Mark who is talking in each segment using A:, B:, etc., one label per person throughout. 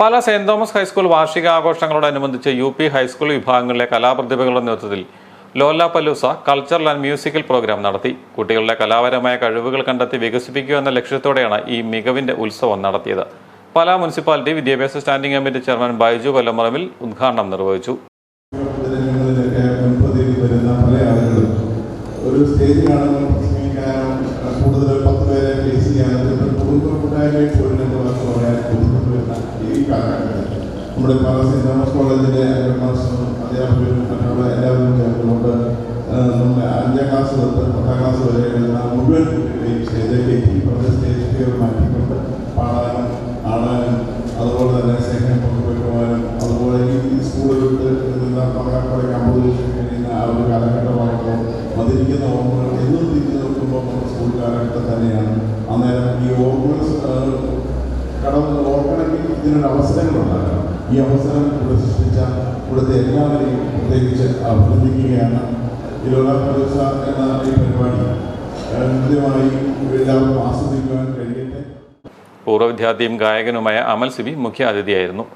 A: Pala Saint Thomas high school വാർഷികാഘോഷങ്ങളോടനുബന്ധിച്ച് U P high school വിഭാഗങ്ങളിലെ കലാപ്രതിഭകളുടെ നേതൃത്വത്തിൽ Lollapalooza cultural and musical program നടത്തി. കുട്ടികളുടെ കലാപരമായ കഴിവുകൾ കണ്ടെത്തി വികസിപ്പിക്കുക എന്ന ലക്ഷ്യത്തോടെയാണ് ഈ മികവിന്റെ ഉത്സവം നടത്തിയത്. പല മുനിസിപ്പാലിറ്റി വിദ്യാഭ്യാസ standing committee chairman Baiju Kollamaravil ഉദ്ഘാടനം നിർവഹിച്ചു.
B: ഒരു സ്റ്റേജ് കാണുമ്പോൾ നമ്മുടെ പല സെന്റ് തോമസ് കോളേജിലെ ക്ലാസ് അധ്യാപകരും മറ്റുള്ള എല്ലാവരും ചേർന്നുകൊണ്ട് നമ്മുടെ അഞ്ചാം ക്ലാസ് തൊട്ട് പത്താം ക്ലാസ് വരെ വരുന്ന മുഴുവൻ കുട്ടികളെയും സ്റ്റേജിലേക്ക് പറഞ്ഞ സ്റ്റേജ് ഫിയർ മാറ്റിക്കൊണ്ട് പാടാനും ആടാനും അതുപോലെ തന്നെ സ്നേഹം പങ്കുവെക്കുവാനും അതുപോലെ ഈ സ്കൂളിൽ വിട്ട് നിന്ന് കുറെ കമ്പോസിഷൻ കഴിയുന്ന ആ ഒരു കാലഘട്ടമാകുമ്പോൾ മതിരിക്കുന്ന ഓർമ്മകൾ എന്നും തിരിഞ്ഞു നോക്കുമ്പോൾ നമ്മുടെ സ്കൂൾ കാലഘട്ടം തന്നെയാണ്. അന്നേരം ഈ ഓർമ്മകൾ കടന്ന് ഓർക്കണമെങ്കിൽ ഇതിനൊരു അവസരങ്ങളുണ്ടാകണം ഈ അവസരം ഇവിടെ സൃഷ്ടിച്ച ഇവിടുത്തെ എല്ലാവരെയും പ്രത്യേകിച്ച് അഭിനന്ദിക്കുകയാണ്. ഈ ലോകാപ്രദേശ എന്ന ഈ പരിപാടി കൃത്യമായി എല്ലാവർക്കും ആസ്വദിക്കുവാൻ കഴിയട്ടെ.
A: പൂർവ വിദ്യാർത്ഥിയും ഗായകനുമായ അമൽ സിബി മുഖ്യ അതിഥിയായിരുന്നു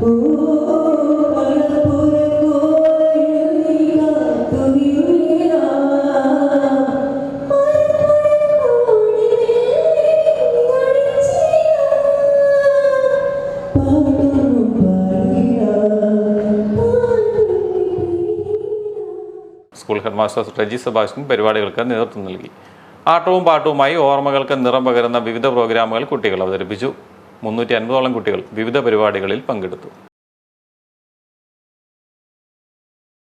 A: സ്കൂൾ ഹെഡ്മാസ്റ്റർ റജി സെബാസ്റ്റ്യൻ പരിപാടികൾക്ക് നേതൃത്വം നൽകി. ആട്ടവും പാട്ടുമായി ഓർമ്മകൾക്ക് നിറം പകരുന്ന വിവിധ പ്രോഗ്രാമുകൾ കുട്ടികൾ അവതരിപ്പിച്ചു. മുന്നൂറ്റി അൻപതോളം കുട്ടികൾ വിവിധ പരിപാടികളിൽ പങ്കെടുത്തു